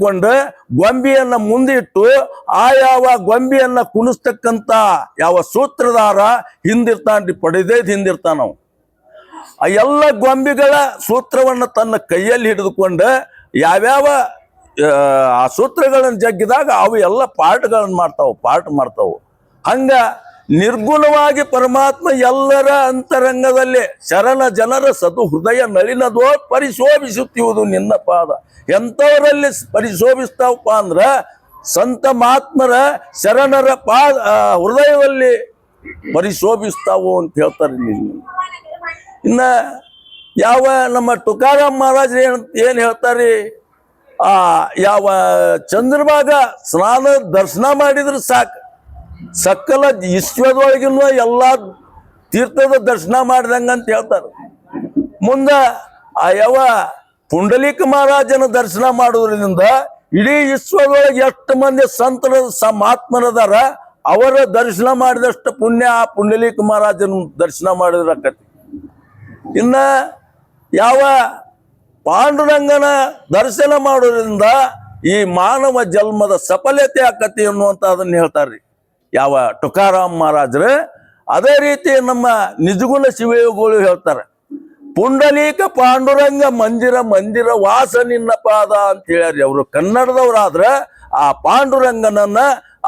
ಕೊಂಡು ಗೊಂಬೆಯನ್ನ ಮುಂದಿಟ್ಟು ಆ ಯಾವ ಗೊಂಬೆಯನ್ನ ಕುಣಿಸ್ತಕ್ಕಂತ ಯಾವ ಸೂತ್ರಧಾರ ಹಿಂದಿರ್ತಾನ್ರಿ ಪಡೆದೇ ಹಿಂದಿರ್ತಾನ ನಾವು ಆ ಎಲ್ಲ ಗೊಂಬೆಗಳ ಸೂತ್ರವನ್ನ ತನ್ನ ಕೈಯಲ್ಲಿ ಹಿಡಿದುಕೊಂಡು ಯಾವ್ಯಾವ ಆ, ಸೂತ್ರಗಳನ್ನು ಜಗ್ಗಿದಾಗ ಅವು ಎಲ್ಲ ಪಾಠಗಳನ್ನ ಮಾಡ್ತಾವೆ ಪಾಠ ಮಾಡ್ತಾವೆ. ಹಂಗ ನಿರ್ಗುಣವಾಗಿ ಪರಮಾತ್ಮ ಎಲ್ಲರ ಅಂತರಂಗದಲ್ಲಿ ಶರಣ ಜನರ ಸದು ಹೃದಯ ನಳಿನದೋ ಪರಿಶೋಭಿಸುತ್ತಿರುವುದು ನಿನ್ನ ಪಾದ. ಎಂಥವರಲ್ಲಿ ಪರಿಶೋಭಿಸ್ತಾವಪ್ಪ ಅಂದ್ರೆ ಸಂತ ಮಹಾತ್ಮರ ಶರಣರ ಪಾದ ಹೃದಯದಲ್ಲಿ ಪರಿಶೋಭಿಸ್ತಾವು ಅಂತ ಹೇಳ್ತಾರೆ ನೀವು ಇನ್ನ ಯಾವ ನಮ್ಮ ತುಕಾರಾಮ್ ಮಹಾರಾಜ್ ಏನು ಏನು ಹೇಳ್ತಾರೆ? ಆ, ಯಾವ ಚಂದ್ರಭಾಗ ಸ್ನಾನ, ದರ್ಶನ ಮಾಡಿದ್ರೆ ಸಾಕು. ಸಕಲ ವಿಶ್ವದೊಳಗಿನ ಎಲ್ಲ ತೀರ್ಥದ ದರ್ಶನ ಮಾಡ್ದಂಗೆ ಅಂತ ಹೇಳ್ತಾರೆ. ಮುಂದ ಆ ಯಾವ ಪುಂಡಲೀಕ ಮಹಾರಾಜನ ದರ್ಶನ ಮಾಡೋದ್ರಿಂದ ಇಡೀ ವಿಶ್ವದೊಳಗೆ ಎಷ್ಟು ಮಂದಿ ಸಂತರ ಮಹಾತ್ಮರದಾರ, ಅವರ ದರ್ಶನ ಮಾಡಿದಷ್ಟು ಪುಣ್ಯ ಆ ಪುಂಡಲೀಕ ಮಹಾರಾಜನ ದರ್ಶನ ಮಾಡಿದ್ರ ಕತೆ ಇನ್ನ ಯಾವ ಪಾಂಡುರಂಗನ ದರ್ಶನ ಮಾಡೋದ್ರಿಂದ ಈ ಮಾನವ ಜನ್ಮದ ಸಫಲತೆ ಆಕತಿ ಅನ್ನುವಂಥದ್ದನ್ನ ಹೇಳ್ತಾರ್ರಿ. ಯಾವ ತುಕಾರಾಮ್ ಮಹಾರಾಜರು, ಅದೇ ರೀತಿ ನಮ್ಮ ನಿಜಗುಣ ಶಿವಯೋಗಿಗಳು ಹೇಳ್ತಾರೆ, ಪುಂಡಲೀಕ ಪಾಂಡುರಂಗ ಮಂದಿರ ಮಂದಿರ ವಾಸ ನಿನ್ನ ಪಾದ ಅಂತ ಹೇಳ್ಯಾರಿ ಅವರು. ಕನ್ನಡದವರಾದ್ರೆ ಆ ಪಾಂಡುರಂಗನನ್ನ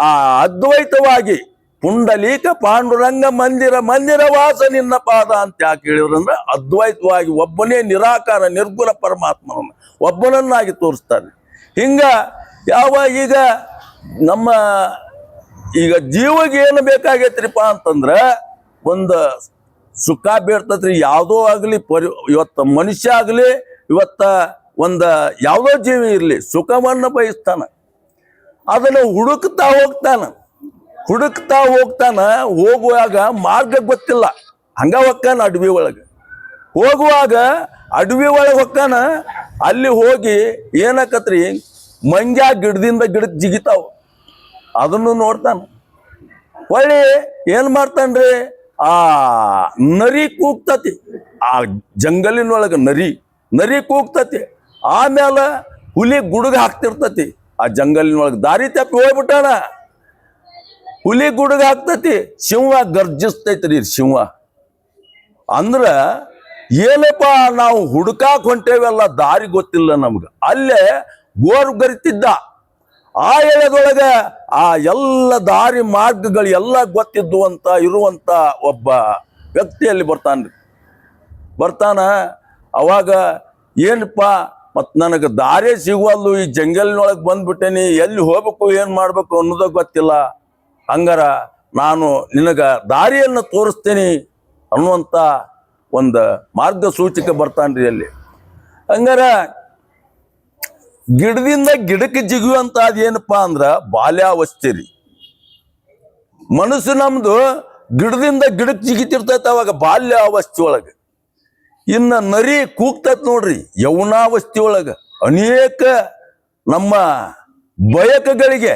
ಆ ಅದ್ವೈತವಾಗಿ ಪುಂಡಲೀಕ ಪಾಂಡುರಂಗ ಮಂದಿರ ಮಂದಿರ ವಾಸ ನಿನ್ನ ಪಾದ ಅಂತ ಯಾಕೆ ಹೇಳಿದ್ರಂದ್ರೆ, ಅದ್ವೈತವಾಗಿ ಒಬ್ಬನೇ ನಿರಾಕಾರ ನಿರ್ಗುಣ ಪರಮಾತ್ಮನನ್ನು ಒಬ್ಬನನ್ನಾಗಿ ತೋರಿಸ್ತಾನೆ ಹಿಂಗ ಯಾವ ಈಗ ನಮ್ಮ ಈಗ ಜೀವಿಗೆ ಏನು ಬೇಕಾಗೈತ್ರಿಪ್ಪ ಅಂತಂದ್ರ ಒಂದು ಸುಖ ಬೀರ್ತತ್ರಿ ಯಾವುದೋ ಆಗಲಿ, ಪರಿ, ಇವತ್ತ ಮನುಷ್ಯ ಆಗಲಿ, ಇವತ್ತ ಒಂದ ಯಾವುದೋ ಜೀವಿ ಇರಲಿ, ಸುಖವನ್ನು ಬಯಸ್ತಾನ. ಅದನ್ನು ಹುಡುಕ್ತಾ ಹೋಗ್ತಾನ. ಹುಡುಕ್ತಾ ಹೋಗ್ತಾನ, ಹೋಗುವಾಗ ಮಾರ್ಗ ಗೊತ್ತಿಲ್ಲ. ಹಂಗ ಹೊಕ್ಕಾನ ಅಡವಿ ಒಳಗೆ. ಹೋಗುವಾಗ ಅಡವಿ ಒಳಗೆ ಹೊಕ್ಕಾನ, ಅಲ್ಲಿ ಹೋಗಿ ಏನಕತ್ರಿ ಮಂಜ ಗಿಡದಿಂದ ಗಿಡಕ್ಕೆ ಜಿಗಿತಾವ. ಅದನ್ನು ನೋಡ್ತಾನೆ. ಹೊಳ್ಳಿ ಏನ್ ಮಾಡ್ತಾನ್ರಿ? ಆ ನರಿ ಕೂಗ್ತತಿ. ಆ ಜಂಗಲಿನೊಳಗೆ ನರಿ ನರಿ ಕೂಗ್ತತಿ. ಆಮೇಲೆ ಹುಲಿ ಗುಡುಗ ಹಾಕ್ತಿರ್ತತಿ. ಆ ಜಂಗಲಿನೊಳಗೆ ದಾರಿ ತಪ್ಪಿ ಹೋಗ್ಬಿಟ್ಟಾನ. ಹುಲಿ ಗುಡುಗ ಹಾಕ್ತತಿ, ಸಿಂಹ ಗರ್ಜಿಸ್ತೈತ್ರಿ ಸಿಂಹ. ಅಂದ್ರ ಏನಪ್ಪ ನಾವು ಹುಡುಕಾಕ್ ಹೊಂಟೇವೆಲ್ಲ ದಾರಿ ಗೊತ್ತಿಲ್ಲ ನಮ್ಗೆ. ಅಲ್ಲೇ ಗೋರ್ ಗರಿತಿದ್ದ ಆ ಎಳೆದೊಳಗ ಆ ಎಲ್ಲ ದಾರಿ ಮಾರ್ಗಗಳು ಎಲ್ಲ ಗೊತ್ತಿದ್ದು ಅಂತ ಇರುವಂತ ಒಬ್ಬ ವ್ಯಕ್ತಿಯಲ್ಲಿ ಬರ್ತಾನ್ರಿ ಬರ್ತಾನ, ಅವಾಗ ಏನಪ್ಪ ಮತ್ತು ನನಗೆ ದಾರಿ ಸಿಗುವಲ್ಲು ಈ ಜಂಗಲ್ನೊಳಗೆ ಬಂದ್ಬಿಟ್ಟೇನಿ, ಎಲ್ಲಿ ಹೋಗ್ಬೇಕು, ಏನು ಮಾಡಬೇಕು ಅನ್ನೋದ ಗೊತ್ತಿಲ್ಲ. ಹಂಗಾರ ನಾನು ನಿನಗೆ ದಾರಿಯನ್ನು ತೋರಿಸ್ತೇನೆ ಅನ್ನುವಂತ ಒಂದು ಮಾರ್ಗಸೂಚಕ ಬರ್ತಾನ್ರಿ ಅಲ್ಲಿ. ಹಂಗಾರ ಗಿಡದಿಂದ ಗಿಡಕ್ಕೆ ಜಿಗುವಂತ ಅದೇನಪ್ಪಾ ಅಂದ್ರ ಬಾಲ್ಯಾವಸ್ಥೆ ರೀ ಮನಸ್ಸು ನಮ್ದು ಗಿಡದಿಂದ ಗಿಡಕ್ಕೆ ಜಿಗಿತಿರ್ತೈತೆ ಅವಾಗ ಬಾಲ್ಯಾವಸ್ಥೆ ಒಳಗೆ ಇನ್ನ ನರಿ ಕೂಗ್ತೈತ್ ನೋಡ್ರಿ ಯೌನಾವಸ್ಥೆ ಒಳಗ ಅನೇಕ ನಮ್ಮ ಬಯಕಗಳಿಗೆ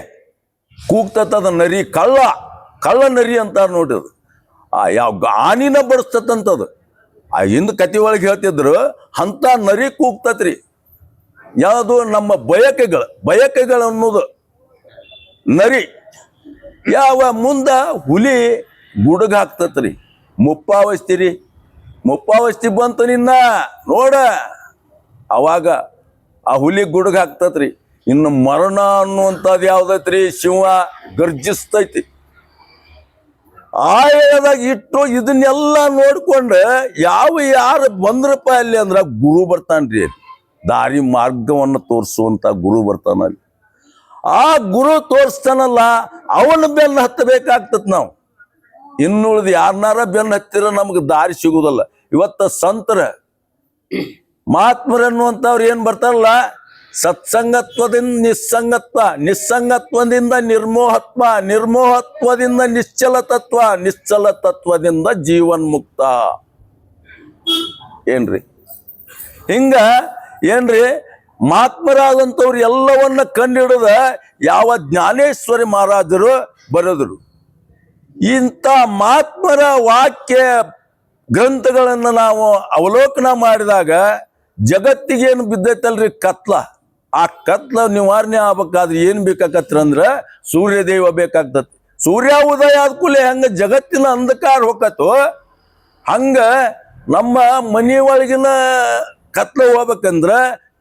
ಕೂಗ್ತದ ನರಿ ಕಳ್ಳ. ಕಳ್ಳ ನರಿ ಅಂತಾರ ನೋಡಿ ಅದು. ಆ ಯಾವ ಆನಿನ ಅದು ಆ ಹಿಂದ್ ಕತಿ ಒಳಗೆ ಹೇಳ್ತಿದ್ರು ಅಂತ ನರಿ ಕೂಗ್ತತ್ರಿ. ಯಾವುದು ನಮ್ಮ ಬಯಕೆಗಳು ಬಯಕೆಗಳು ಅನ್ನೋದು ನರಿ. ಯಾವ ಮುಂದ ಹುಲಿ ಗುಡುಗ ಹಾಕ್ತತ್ರಿ. ಮುಪ್ಪಾವಸ್ತಿರಿ. ಮುಪ್ಪಾವಸ್ತಿ ಬಂತು ನಿನ್ನ, ನೋಡ. ಅವಾಗ ಆ ಹುಲಿ ಗುಡುಗ ಹಾಕ್ತತ್ರಿ. ಇನ್ನು ಮರಣ ಅನ್ನುವಂಥದ್ದು ಯಾವ್ದೈತ್ರಿ? ಶಿವ ಗರ್ಜಿಸ್ತೈತಿ. ಆಯದಾಗ ಇಟ್ಟು ಇದನ್ನೆಲ್ಲ ನೋಡ್ಕೊಂಡು ಯಾವ ಯಾರು ಬಂದ್ರಪ್ಪ ಅಲ್ಲಿ ಅಂದ್ರ ಗುರು ಬರ್ತಾನ್ರಿ. ದಾರಿ ಮಾರ್ಗವನ್ನು ತೋರಿಸುವಂತ ಗುರು ಬರ್ತಾನ ಅಲ್ಲಿ. ಆ ಗುರು ತೋರಿಸ್ತಾನಲ್ಲ, ಅವನ ಬೆನ್ನ ಹತ್ತಬೇಕಾಗ್ತದೆ ನಾವು. ಇನ್ನುಳಿದ ಯಾರನ್ನಾರ ಬೆನ್ನ ಹತ್ತಿರ ನಮ್ಗೆ ದಾರಿ ಸಿಗುದಲ್ಲ ಇವತ್ತ ಸಂತರ ಮಹಾತ್ಮರನ್ನುವಂಥವ್ರು ಏನು ಬರ್ತಾರಲ್ಲ? ಸತ್ಸಂಗತ್ವದಿಂದ ನಿಸ್ಸಂಗತ್ವ, ನಿಸ್ಸಂಗತ್ವದಿಂದ ನಿರ್ಮೋಹತ್ವ, ನಿರ್ಮೋಹತ್ವದಿಂದ ನಿಶ್ಚಲ ತತ್ವ, ನಿಶ್ಚಲ ತತ್ವದಿಂದ ಜೀವನ್ ಮುಕ್ತ ಏನ್ರಿ? ಹಿಂಗ ಏನ್ರಿ? ಮಹಾತ್ಮರಾದಂಥವ್ರು ಎಲ್ಲವನ್ನ ಕಂಡಿಡಿದ ಯಾವ ಜ್ಞಾನೇಶ್ವರಿ ಮಹಾರಾಜರು ಬರೆದರು. ಇಂಥ ಮಹಾತ್ಮರ ವಾಕ್ಯ ಗ್ರಂಥಗಳನ್ನು ನಾವು ಅವಲೋಕನ ಮಾಡಿದಾಗ ಜಗತ್ತಿಗೆ ಏನು ಬಿದ್ದೈತಲ್ರಿ? ಕತ್ಲ. ಆ ಕತ್ಲ ನಿವಾರಣೆ ಆಗ್ಬೇಕಾದ್ರೆ ಏನು ಬೇಕಾಕತ್ರ ಅಂದ್ರೆ ಸೂರ್ಯದೇವ ಬೇಕಾಗ್ತತಿ ಸೂರ್ಯ ಉದಯ ಆದ ಕೂಡಲೇ ಹಂಗ ಜಗತ್ತಿನ ಅಂಧಕಾರ ಹೋಗತ್ತೋ ಹಂಗ ನಮ್ಮ ಮನೆಯೊಳಗಿನ ಕತ್ಲ ಹೋಗ್ಬೇಕಂದ್ರ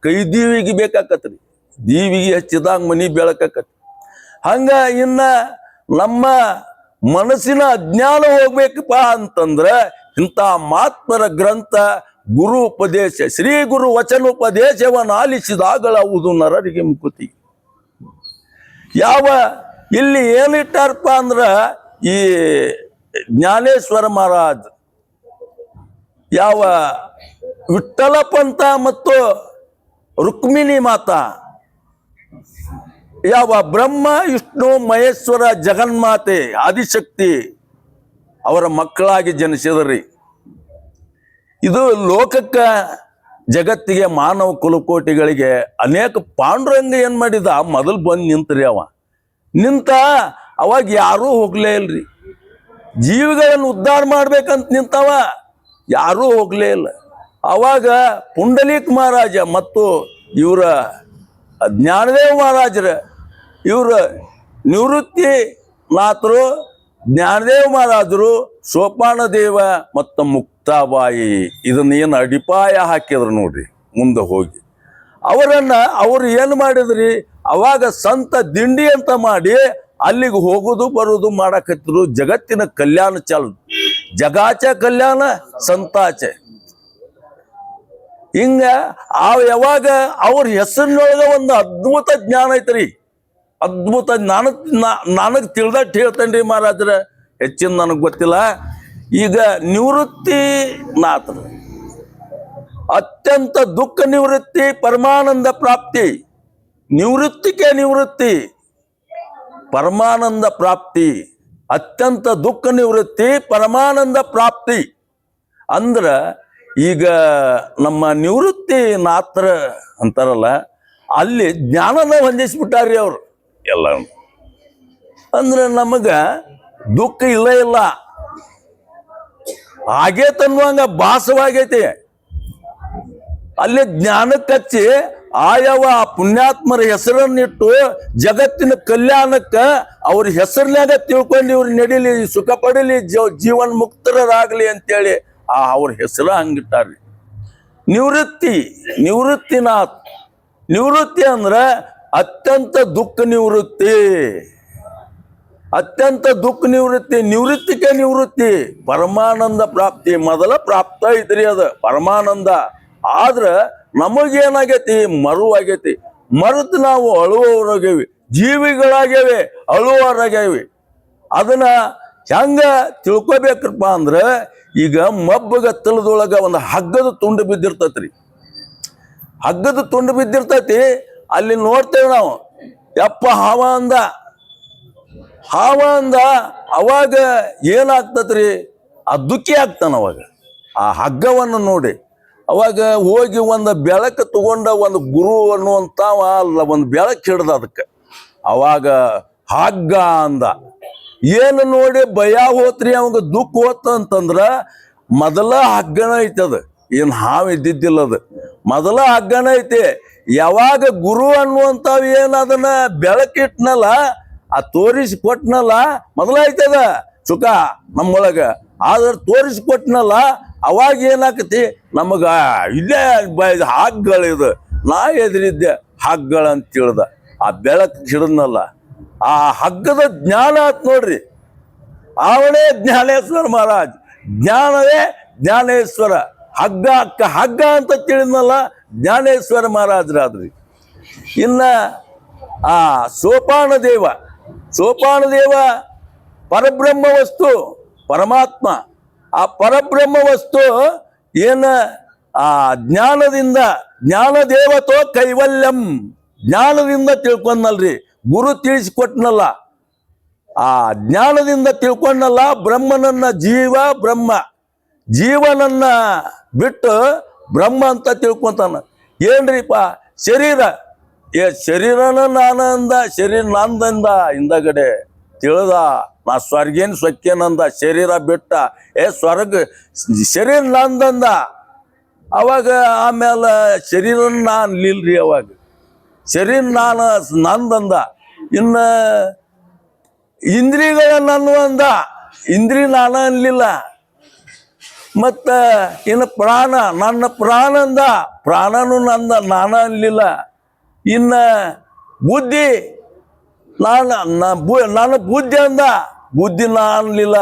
ಕೈ ದೀವಿಗೆ ಬೇಕಾಕತ್ರಿ. ದೀವಿಗೆ ಹಚ್ಚಿದಾಗ ಮನಿ ಬೆಳಕಾಕತ್ರಿ. ಹಂಗ ಇನ್ನ ನಮ್ಮ ಮನಸ್ಸಿನ ಅಜ್ಞಾನ ಹೋಗ್ಬೇಕಪ್ಪ ಅಂತಂದ್ರ ಇಂಥ ಮಾತ್ಮರ ಗ್ರಂಥ ಗುರು ಉಪದೇಶ, ಶ್ರೀ ಗುರು ವಚನೋಪದೇಶವನ್ನು ಆಲಿಸಿದಾಗಲಾವುದು ನರರಿಗೆ ಮುಕುತಿ. ಯಾವ ಇಲ್ಲಿ ಏನಿಟ್ಟಾರಪ್ಪ ಅಂದ್ರ ಈ ಜ್ಞಾನೇಶ್ವರ ಮಹಾರಾಜ್, ಯಾವ ವಿಠ್ಠಲ ಪಂಥ ಮತ್ತು ರುಕ್ಮಿಣಿ ಮಾತಾ. ಯಾವ ಬ್ರಹ್ಮ, ವಿಷ್ಣು, ಮಹೇಶ್ವರ, ಜಗನ್ಮಾತೆ, ಆದಿಶಕ್ತಿ ಅವರ ಮಕ್ಕಳಾಗಿ ಜನಿಸಿದ್ರಿ. ಇದು ಲೋಕಕ್ಕೆ, ಜಗತ್ತಿಗೆ ಮಾನವ ಕುಲಕೋಟಿಗಳಿಗೆ ಅನೇಕ ಪಾಂಡುರಂಗ ಏನು ಮಾಡಿದ? ಮೊದಲು ಬಂದು ನಿಂತ್ರಿ ಅವ. ನಿಂತ ಅವಾಗ ಯಾರೂ ಹೋಗ್ಲೇ ಇಲ್ರಿ. ಜೀವಿಗಳನ್ನು ಉದ್ಧಾರ ಮಾಡ್ಬೇಕಂತ ನಿಂತವ, ಯಾರೂ ಹೋಗ್ಲೇ ಇಲ್ಲ. ಅವಾಗ ಪುಂಡಲೀಕ್ ಮಹಾರಾಜ ಮತ್ತು ಇವರ ಜ್ಞಾನದೇವ ಮಹಾರಾಜರ ಇವರ ನಿವೃತ್ತಿ ನಾಥರು ಜ್ಞಾನದೇವ ಮಹಾರಾಜರು ಸೋಪಾನದೇವ ಮತ್ತು ಮುಕ್ತಾಬಾಯಿ ಇದನ್ನ ಏನು ಅಡಿಪಾಯ ಹಾಕಿದ್ರು ನೋಡ್ರಿ ಮುಂದೆ ಹೋಗಿ. ಅವರನ್ನು ಅವರು ಏನು ಮಾಡಿದ್ರಿ? ಅವಾಗ ಸಂತ ದಿಂಡಿ ಅಂತ ಮಾಡಿ ಅಲ್ಲಿಗೆ ಹೋಗೋದು ಬರೋದು ಮಾಡಕತ್ತಿದ್ರು ಜಗತ್ತಿನ ಕಲ್ಯಾಣ ಚಾಲು ಜಗಾಚ ಕಲ್ಯಾಣ, ಸಂತಾಚೆ. ಹಿಂಗ ಆ ಯಾವಾಗ ಅವ್ರ ಹೆಸರಿನೊಳಗ ಒಂದು ಅದ್ಭುತ ಜ್ಞಾನ ಐತ್ರಿ. ಅದ್ಭುತ ನನಗ್ ನನಗೆ ತಿಳ್ದಟ್ಟು ಹೇಳ್ತೇನೆ ರೀ ಮಹಾರಾಜ್ರ. ಹೆಚ್ಚಿನ ನನಗೆ ಗೊತ್ತಿಲ್ಲ. ಈಗ ನಿವೃತ್ತಿ ನಾತ್ರ. ಅತ್ಯಂತ ದುಃಖ ನಿವೃತ್ತಿ, ಪರಮಾನಂದ ಪ್ರಾಪ್ತಿ. ನಿವೃತ್ತಿಗೆ ನಿವೃತ್ತಿ. ಪರಮಾನಂದ ಪ್ರಾಪ್ತಿ. ಅತ್ಯಂತ ದುಃಖ ನಿವೃತ್ತಿ, ಪರಮಾನಂದ ಪ್ರಾಪ್ತಿ. ಅಂದ್ರ ಈಗ ನಮ್ಮ ನಿವೃತ್ತಿ ನಾತ್ರ ಅಂತಾರಲ್ಲ ಅಲ್ಲಿ ಜ್ಞಾನನ ಹೊಂದಿಸ್ಬಿಟ್ಟಾರ್ರಿ ಅವರು. ಎಲ್ಲ. ಅಂದ್ರೆ ನಮಗ ದುಃಖ ಇಲ್ಲ ಇಲ್ಲ. ಆಗೇತನ್ನುವಂಗ ಭಾಸವಾಗೈತಿ. ಅಲ್ಲಿ ಜ್ಞಾನಕ್ಕೆ ಹಚ್ಚಿ ಆಯವ ಆ ಪುಣ್ಯಾತ್ಮರ ಹೆಸರನ್ನಿಟ್ಟು ಜಗತ್ತಿನ ಕಲ್ಯಾಣಕ್ಕೆ ಅವ್ರ ಹೆಸರಿನಾಗ ತಿಳ್ಕೊಂಡು ಇವ್ರು ನಡೀಲಿ ಸುಖ ಪಡೀಲಿ ಜೀವ- ಜೀವನ್ ಮುಕ್ತರಾಗ್ಲಿ ಅಂತೇಳಿ ಆ ಅವ್ರ ಹೆಸರ ಹಂಗಿಟ್ಟಾರ್ರಿ. ನಿವೃತ್ತಿ, ನಿವೃತ್ತಿನಾಥ್. ನಿವೃತ್ತಿ ಅಂದ್ರ ಅತ್ಯಂತ ದುಃಖ ನಿವೃತ್ತಿ. ಅತ್ಯಂತ ದುಃಖ ನಿವೃತ್ತಿ ನಿವೃತ್ತಿಗೆ ನಿವೃತ್ತಿ. ಪರಮಾನಂದ ಪ್ರಾಪ್ತಿ, ಮೊದಲ ಪ್ರಾಪ್ತ ಐತ್ರಿ ಅದ, ಪರಮಾನಂದ. ಆದ್ರ ನಮಗೇನಾಗೈತಿ? ಮರುವಾಗೈತಿ. ಮರೆತು ನಾವು ಅಳುವವರಾಗೇವಿ ಜೀವಿಗಳಾಗ್ಯಾವೆ ಅಳುವವರಾಗೇವಿ ಅದನ್ನ ಹೆಂಗ ತಿಳ್ಕೊಬೇಕಪ್ಪ ಅಂದ್ರ ಈಗ ಮಬ್ಬಗ ತಳದೊಳಗ ಒಂದು ಹಗ್ಗದ ತುಂಡು ಬಿದ್ದಿರ್ತೈತ್ರಿ. ಹಗ್ಗದ ತುಂಡು ಬಿದ್ದಿರ್ತೈತಿ, ಅಲ್ಲಿ ನೋಡ್ತೇವೆ ನಾವು, ಯಪ್ಪ ಹಾವ ಅಂದ. ಹಾವ ಅಂದ, ಅವಾಗ ಏನಾಗ್ತತ್ರಿ? ಆ ದುಃಖಿ ಆಗ್ತಾನ ಅವಾಗ. ಆ ಹಗ್ಗವನ್ನು ನೋಡಿ, ಅವಾಗ ಹೋಗಿ ಒಂದು ಬೆಳಕು ತಗೊಂಡ ಒಂದು ಗುರು ಅನ್ನುವಂಥ ಅಲ್ಲ, ಒಂದು ಬೆಳಕು ಹಿಡ್ದ ಅದಕ್ಕೆ. ಅವಾಗ ಹಗ್ಗ ಅಂದ. ಏನು ನೋಡಿ ಭಯ ಹೋತ್ರಿ, ಅವಂಗ ದುಃಖ ಹೋತ ಅಂತಂದ್ರ ಮೊದಲ ಹಗ್ಗಣ ಐತೆ ಅದು. ಏನು ಹಾವು ಇದ್ದಿದ್ದಿಲ್ಲ ಅದು. ಮೊದಲ ಹಗ್ಗಣ ಐತಿ. ಯಾವಾಗ ಗುರು ಅನ್ನುವಂಥವು ಏನು ಅದನ್ನ ಬೆಳಕಿಟ್ನಲ್ಲ, ಆ ತೋರಿಸಿ ಕೊಟ್ನಲ್ಲ ಮೊದಲ ಐತದ ಸುಖ ನಮ್ಮೊಳಗ. ಆದ್ರೆ ತೋರಿಸಿ ಕೊಟ್ನಲ್ಲ ಅವಾಗ ಏನಾಕತಿ? ನಮಗ ಇಲ್ಲೇ ಹಗ್ಗಳಿದು ನಾ ಎದುರಿದ್ದೆ ಹಗ್ಗಳಂತ ತಿಳಿದ. ಆ ಬೆಳಕು ಹಿಡಿದ್ನಲ್ಲ. ಆ ಹಗ್ಗದ ಜ್ಞಾನ ಆತ್ ನೋಡ್ರಿ. ಅವನೇ ಜ್ಞಾನೇಶ್ವರ ಮಹಾರಾಜ್. ಜ್ಞಾನವೇ ಜ್ಞಾನೇಶ್ವರ. ಹಗ್ಗ ಅಕ್ಕ ಹಗ್ಗ ಅಂತ ತಿಳಿದ್ನಲ್ಲ, ಜ್ಞಾನೇಶ್ವರ ಮಹಾರಾಜರಾದ್ರಿ. ಇನ್ನ ಆ ಸೋಪಾನ ದೇವ ಸೋಪಾನ ದೇವ ಪರಬ್ರಹ್ಮ ವಸ್ತು, ಪರಮಾತ್ಮ. ಆ ಪರಬ್ರಹ್ಮ ವಸ್ತು ಏನ ಆ ಜ್ಞಾನದಿಂದ, ಜ್ಞಾನ ದೇವತೋ ಕೈವಲ್ಯಂ. ಜ್ಞಾನದಿಂದ ತಿಳ್ಕೊಂಡಲ್ರಿ ಗುರು ತಿಳಿಸಿಕೊಟ್ನಲ್ಲ. ಆ ಜ್ಞಾನದಿಂದ ತಿಳ್ಕೊಂಡಲ್ಲ ಬ್ರಹ್ಮನನ್ನ ಜೀವ ಬ್ರಹ್ಮ. ಜೀವನನ್ನ ಬಿಟ್ಟು ಬ್ರಹ್ಮ ಅಂತ ತಿಳ್ಕೊತಾನ. ಏನ್ರಿಪ್ಪ? ಶರೀರ. ಏ ಶರೀರನ ನಾನಂದ, ಶರೀರ ನಂದಂದ ಹಿಂದಗಡೆ ತಿಳಿದ. ನಾ ಸ್ವರ್ಗೇನ್ ಸ್ವಕ್ಕೇನಂದ, ಶರೀರ ಬಿಟ್ಟ. ಏ ಸ್ವರ್ಗ, ಶರೀರ ನಂದಂದ. ಅವಾಗ ಆಮೇಲೆ ಶರೀರನ ನಾನು ನಿಲ್ರಿ ಅವಾಗ. ಶರೀರ ನಾನು ನಂದಂದ. ಇನ್ನ ಇಂದ್ರಿಯಗಳ ನಾನು ಅಂದ. ಇಂದ್ರಿ ನಾನು ಅನ್ಲಿಲ್ಲ. ಮತ್ತು ಇನ್ನು ಪ್ರಾಣ, ನನ್ನ ಪ್ರಾಣ ಅಂದ. ಪ್ರಾಣನು ನಂದ, ನಾನು ಅನ್ಲಿಲ್ಲ. ಇನ್ನ ಬುದ್ಧಿ, ನಾನು ನಾನು ಬುದ್ಧಿ ಅಂದ. ಬುದ್ಧಿ ನಾ ಅನ್ಲಿಲ್ಲ.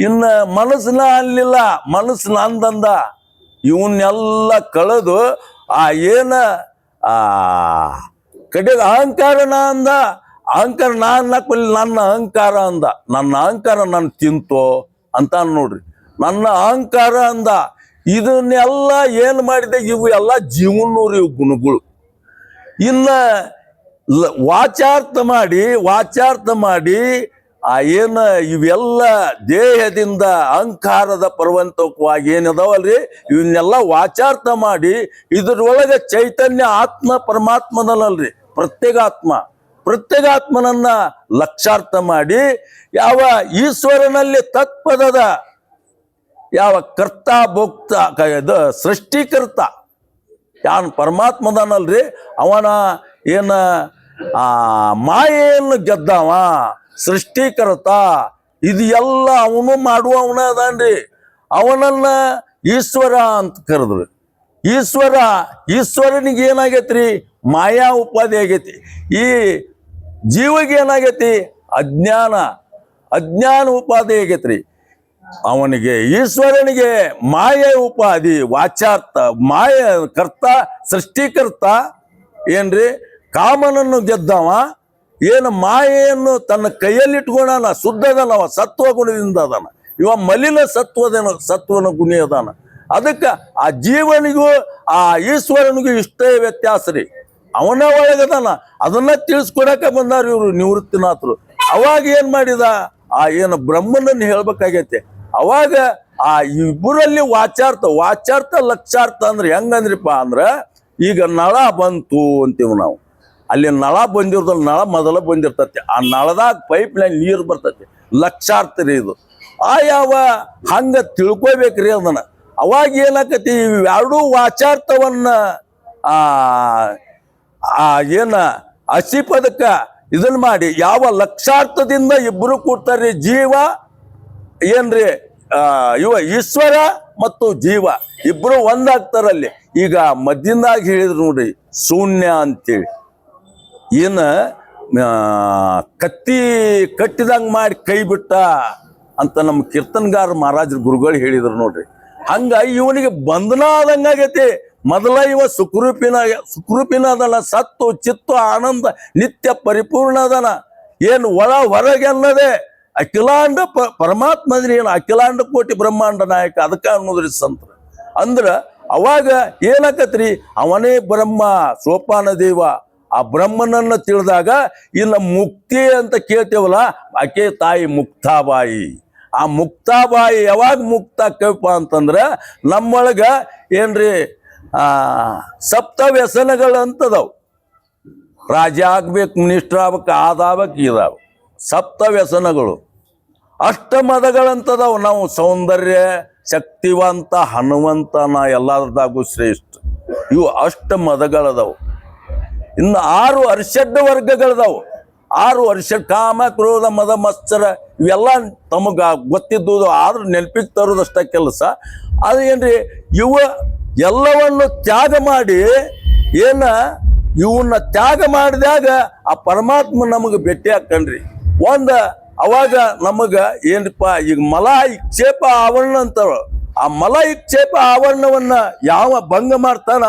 ಇನ್ನ ಮನಸ್ಸು ಅನ್ನಲಿಲ್ಲ ಮನಸ್ಸು ನಂದಂದ. ಇವನ್ನೆಲ್ಲ ಕಳೆದು ಆ ಏನ ಆ ಕಡೆಗೆ ಅಹಂಕಾರ ನಾ ಅಂದ, ಅಹಂಕಾರ ನಾ ಕೊಲ್ಲಿ ನನ್ನ ಅಹಂಕಾರ ಅಂದ. ನನ್ನ ಅಹಂಕಾರ ನನ್ನ ತಿಂತೋ ಅಂತ ನೋಡ್ರಿ. ನನ್ನ ಅಹಂಕಾರ ಅಂದ. ಇದನ್ನೆಲ್ಲ ಏನು ಮಾಡಿದೆ? ಇವು ಎಲ್ಲ ಜೀವನೂರು ಇವು ಗುಣಗಳು. ಇನ್ನು ವಾಚಾರ್ಥ ಮಾಡಿ ವಾಚಾರ್ಥ ಮಾಡಿ ಆ ಏನ ಇವೆಲ್ಲ ದೇಹದಿಂದ ಅಹಂಕಾರದ ಪರ್ವಂತಕವಾಗಿ ಏನದಾವಲ್ರಿ? ಇವನ್ನೆಲ್ಲ ವಾಚಾರ್ಥ ಮಾಡಿ ಇದ್ರೊಳಗೆ ಚೈತನ್ಯ ಆತ್ಮ ಪರಮಾತ್ಮನಲ್ಲಲ್ರಿ. ಪ್ರತ್ಯೇಗಾತ್ಮ. ಪ್ರತ್ಯೇಗಾತ್ಮನನ್ನ ಲಕ್ಷಾರ್ಥ ಮಾಡಿ ಯಾವ ಈಶ್ವರನಲ್ಲಿ ತತ್ಪದದ ಯಾವ ಕರ್ತ ಭೋಕ್ತ ಸೃಷ್ಟಿಕರ್ತ. ಯಾನ್ ಪರಮಾತ್ಮದನಲ್ರಿ ಅವನ ಏನ ಆ ಮಾಯೆಯನ್ನು ಗೆದ್ದವ. ಸೃಷ್ಟಿಕರ್ತ. ಇದು ಎಲ್ಲ ಅವನು ಮಾಡುವವನ ಅದಾನ್ರಿ. ಅವನನ್ನ ಈಶ್ವರ ಅಂತ ಕರೆದ್ರು. ಈಶ್ವರ, ಈಶ್ವರನಿಗೆ ಏನಾಗೈತ್ರಿ? ಮಾಯಾ ಉಪಾಧಿ ಆಗೈತಿ. ಈ ಜೀವಿಗೆ ಏನಾಗೈತಿ? ಅಜ್ಞಾನ. ಅಜ್ಞಾನ ಉಪಾಧಿ ಆಗೈತ್ರಿ. ಅವನಿಗೆ, ಈಶ್ವರನಿಗೆ ಮಾಯ ಉಪಾಧಿ, ವಾಚಾರ್ಥ, ಮಾಯ ಕರ್ತ, ಸೃಷ್ಟಿಕರ್ತ ಏನ್ರಿ? ಕಾಮನನ್ನು ಗೆದ್ದವ. ಏನು ಮಾಯೆಯನ್ನು ತನ್ನ ಕೈಯಲ್ಲಿ ಇಟ್ಕೊಂಡಾನ ಶುದ್ಧದನವ ಸತ್ವ ಗುಣದಿಂದ ಅದಾನ. ಇವ ಮಲಿನ ಸತ್ವದನ ಸತ್ವನ ಗುಣಿ ಅದಾನ. ಅದಕ್ಕೆ ಆ ಜೀವನಿಗೂ, ಆ ಈಶ್ವರನಿಗೂ ಇಷ್ಟೇ ವ್ಯತ್ಯಾಸ ರೀ. ಅವನ ಒಳಗದಾನ ಅದನ್ನ ತಿಳಿಸ್ಕೊಡಕ ಬಂದಾರ ಇವರು ನಿವೃತ್ತಿನಾಥರು ಅವಾಗ ಏನ್ ಮಾಡಿದ? ಆ ಏನು ಬ್ರಹ್ಮನನ್ನು ಹೇಳ್ಬೇಕಾಗೈತೆ. ಅವಾಗ ಆ ಇಬ್ಬರಲ್ಲಿ ವಾಚಾರ್ಥ ವಾಚಾರ್ಥ, ಲಕ್ಷಾರ್ಥ ಅಂದ್ರೆ ಹೆಂಗಂದ್ರಿಪ್ಪ ಅಂದ್ರ, ಈಗ ನಳ ಬಂತು ಅಂತೀವಿ ನಾವು. ಅಲ್ಲಿ ನಳ ಬಂದಿರೋದ್ರಲ್ಲಿ ನಳ ಮೊದಲ ಬಂದಿರ್ತತಿ. ಆ ನಳದಾಗ ಪೈಪ್ ಲೈನ್ ನೀರು ಬರ್ತತಿ. ಲಕ್ಷಾರ್ಥರಿ ಇದು. ಆ ಯಾವ ಹಂಗ ತಿಳ್ಕೊಬೇಕ್ರಿ ಅದನ್ನ. ಅವಾಗ ಏನಾಕತಿ ಇವೆರಡೂ ವಾಚಾರ್ಥವನ್ನ, ಆ ಏನ ಪದಕ ಇದನ್ನ ಮಾಡಿ, ಯಾವ ಲಕ್ಷಾರ್ಥದಿಂದ ಇಬ್ಬರು ಕೂಡ್ತಾರ್ರಿ ಜೀವ, ಏನ್ರಿ ಇವ ಈಶ್ವರ ಮತ್ತು ಜೀವ. ಇಬ್ರು ಒಂದಾಗ್ತಾರಲ್ಲಿ. ಈಗ ಮದ್ಯದಾಗ ಹೇಳಿದ್ರು ನೋಡ್ರಿ, ಶೂನ್ಯ ಅಂತೇಳಿ. ಏನ ಕತ್ತಿ ಕಟ್ಟಿದಂಗ ಮಾಡಿ ಕೈ ಬಿಟ್ಟ ಅಂತ ನಮ್ಮ ಕೀರ್ತನ್ಗಾರ ಮಹಾರಾಜರು ಗುರುಗಳು ಹೇಳಿದ್ರು ನೋಡ್ರಿ. ಹಂಗ ಇವನಿಗೆ ಬಂಧನ ಆದಂಗಾಗೈತಿ ಮೊದಲ ಇವ ಸುಖರೂಪಿನ ಸುಖರೂಪಿನ ಅದನ, ಸತ್ತು, ಚಿತ್ತು, ಆನಂದ, ನಿತ್ಯ ಪರಿಪೂರ್ಣ ಅದನ. ಏನು ಒಳ ಹೊರಗೆ ಅನ್ನೋದೇ ಅಖಿಲಾಂಡ ಪ ಏನು ಅಖಿಲಾಂಡ ಕೋಟಿ ಬ್ರಹ್ಮಾಂಡ ನಾಯಕ ಅದಕ್ಕ ಅನ್ನೋದ್ರಿ ಸಂತ್ರ. ಅಂದ್ರ ಅವಾಗ ಏನಾಕತ್ರಿ? ಅವನೇ ಬ್ರಹ್ಮ, ಸೋಪಾನ ದೇವ ಆ ಬ್ರಹ್ಮನನ್ನು ತಿಳಿದಾಗ, ಇಲ್ಲ ಮುಕ್ತಿ ಅಂತ ಕೇಳ್ತೇವಲ್ಲ, ಆಕೆ ತಾಯಿ ಮುಕ್ತಾಬಾಯಿ. ಆ ಮುಕ್ತಾಬಾಯಿ ಯಾವಾಗ ಮುಕ್ತ ಆಕ್ಕೇವಪ್ಪ ಅಂತಂದ್ರೆ, ನಮ್ಮೊಳಗೆ ಏನ್ರಿ ಸಪ್ತ ವ್ಯಸನಗಳು ಅಂತದವು ರಾಜ ಆಗ್ಬೇಕು, ಮಿನಿಸ್ಟರ್ ಆಗ್ಬೇಕು ಆದಾಗಬೇಕು ಇದಾವೆ ಸಪ್ತ ವ್ಯಸನಗಳು. ಅಷ್ಟಮದಗಳಂತದವು ನಾವು ಸೌಂದರ್ಯ, ಶಕ್ತಿವಂತ, ಹನುಮಂತನ ಎಲ್ಲದಾಗೂ ಶ್ರೇಷ್ಠ. ಇವು ಅಷ್ಟ ಮದಗಳದವು. ಇನ್ನು ಆರು ಅರ್ಷಡ್ ವರ್ಗಗಳದಾವು. ಆರು ವರ್ಷ ಕಾಮ, ಕ್ರೋಧ, ಮದ, ಮತ್ಸರ, ಇವೆಲ್ಲ ತಮಗ ಗೊತ್ತಿದ್ದುದು, ಆದ್ರೂ ನೆನಪಿಗೆ ತರೋದಷ್ಟ ಕೆಲಸ. ಅದು ಏನ್ರಿ, ಇವ ಎಲ್ಲವನ್ನು ತ್ಯಾಗ ಮಾಡಿ, ಏನ ಇವನ್ನ ತ್ಯಾಗ ಮಾಡಿದಾಗ ಆ ಪರಮಾತ್ಮ ನಮಗೆ ಭೇಟಿ ಹಾಕಂಡ್ರಿ ಒಂದ, ಅವಾಗ ನಮಗ ಏನಪ್ಪ ಈಗ ಮಲ ಇಕ್ಷೇಪ ಆವರಣ ಅಂತಾರ. ಆ ಮಲ ಇಕ್ಷೇಪ ಆವರಣವನ್ನ ಯಾವ ಭಂಗ ಮಾಡ್ತಾನ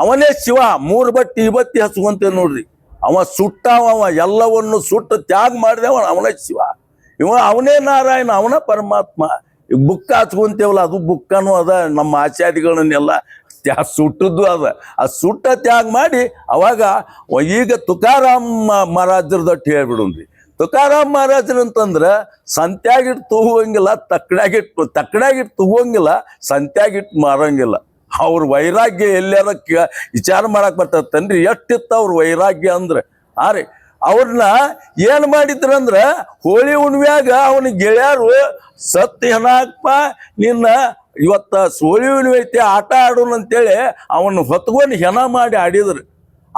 ಅವನೇ ಶಿವ, ಮೂರು ಬಟ್ಟಿ ಇಬತ್ತಿ ಹಚ್ಕೊಂತೇವೆ ನೋಡ್ರಿ. ಅವ ಸುಟ್ಟ ಅವ ಎಲ್ಲವನ್ನು ಸುಟ್ಟು ತ್ಯಾಗ ಮಾಡಿದವ ಅವನೇ ಶಿವ. ಇವ ಅವನೇ ನಾರಾಯಣ, ಅವನ ಪರಮಾತ್ಮ. ಬುಕ್ಕ ಹಚ್ಕೊಂತೇವಲ್ಲ, ಅದು ಬುಕ್ಕನು ಅದ, ನಮ್ಮ ಆಚಾರ್ಯಗಳನ್ನೆಲ್ಲ ತ್ಯಾ, ಸುಟ್ಟದ್ದು ಅದ. ಆ ಸುಟ್ಟ ತ್ಯಾಗ ಮಾಡಿ ಅವಾಗ ಈಗ ತುಕಾರಾಮ್ ಮಹಾರಾಜರದಟ್ಟು ಹೇಳ್ಬಿಡುನ್ರಿ. ತುಕಾರಾಮ್ ಮಹಾರಾಜರು ಅಂತಂದ್ರೆ ಸಂತ್ಯಾಗಿಟ್ಟು ತೂಗುವಂಗಿಲ್ಲ ತಕ್ಕಡಾಗಿಟ್ಟು ತಕ್ಕಡಾಗಿಟ್ಟು ತೂಗುವಂಗಿಲ್ಲ ಸಂತ್ಯಾಗಿಟ್ಟು ಮಾರಂಗಿಲ್ಲ. ಅವ್ರ ವೈರಾಗ್ಯ ಎಲ್ಲಾರ ವಿಚಾರ ಮಾಡಕ್ ಬರ್ತತನ್ರಿ. ಎಷ್ಟಿತ್ತು ಅವ್ರ ವೈರಾಗ್ಯ ಅಂದ್ರೆ? ಆ ರೀ ಅವ್ರನ್ನ ಏನ್ ಮಾಡಿದ್ರಂದ್ರ ಹೋಳಿ ಹುಣ್ಮ್ಯಾಗ ಅವನ ಗೆಳೆಯರು ಸತ್ ಹೆಣಾಕ್ಪ ನಿನ್ನ ಇವತ್ತ ಸೋಳಿ ಹುಣ್ಣಿಮೆ ಐತಿ, ಆಟ ಆಡೋಣ ಅಂತೇಳಿ ಅವನ್ನ ಹೊತ್ಕೊಂಡು ಹೆನ ಮಾಡಿ ಆಡಿದ್ರು.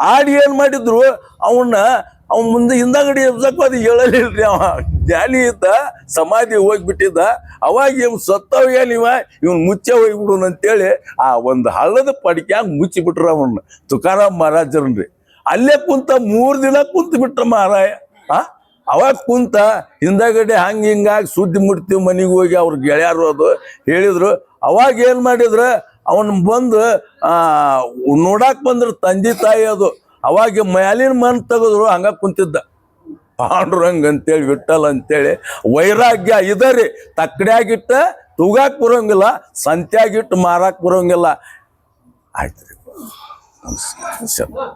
ಆಡಿ ಏನ್ ಮಾಡಿದ್ರು? ಅವನ್ನ ಅವನ್ ಮುಂದೆ ಹಿಂದಗಡಿ ಎಬ್ಸಕ್ ಅದು ಹೇಳಲಿಲ್ರಿ ಅವ. ಜ್ಞಾನಿ ಇದ್ದ, ಸಮಾಧಿ ಹೋಗ್ಬಿಟ್ಟಿದ್ದ. ಅವಾಗ ಇವ್ ಸತ್ತವ್ಯಾನ ಇವ? ಇವನ್ ಮುಚ್ಚೆ ಹೋಗ್ಬಿಡುನ್ ಅಂತೇಳಿ ಆ ಒಂದು ಹಳ್ಳದ ಪಡಿಕ್ಯಾಗ ಮುಚ್ಚಿ ಬಿಟ್ರ ಅವನ್ನ ತುಕಾರಾಮ್ ಮಹಾರಾಜರನ್ರಿ. ಅಲ್ಲೇ ಕುಂತ ಮೂರ್ ದಿನ ಕುಂತ ಬಿಟ್ರ ಮಹಾರಾಯ ಆ? ಅವಾಗ ಕುಂತ ಹಿಂದಗಡೆ ಹಂಗ ಹಿಂಗಾಗಿ ಸುದ್ದಿ ಮುಟ್ತೀವಿ ಮನೆಗೆ ಹೋಗಿ ಅವ್ರ ಗೆಳೆಯರು ಅದು ಹೇಳಿದ್ರು. ಅವಾಗ ಏನ್ ಮಾಡಿದ್ರ? ಅವನ್ ಬಂದು ನೋಡಾಕ್ ಬಂದ್ರ ತಂದೆ ತಾಯಿ ಅದು. ಅವಾಗ ಮ್ಯಾಲಿನ ಮನ್ ತೆಗೆದ್ರು ಹಂಗ ಕುಂತಿದ್ದ. ಪಾಂಡುರಂಗ್ ಅಂತೇಳಿ ವಿಠಲ್ ಅಂತೇಳಿ, ವೈರಾಗ್ಯ ಇದರಿ. ತಕ್ಕಡ್ಯಾಗಿಟ್ಟ ತೂಗಾಕ್ ಬರೋಂಗಿಲ್ಲ, ಸಂತ್ಯಾಗಿಟ್ಟು ಮಾರಾಕ್ ಬರೋಂಗಿಲ್ಲ. ಆಯ್ತು ರೀ ನಮಸ್ಕಾರ.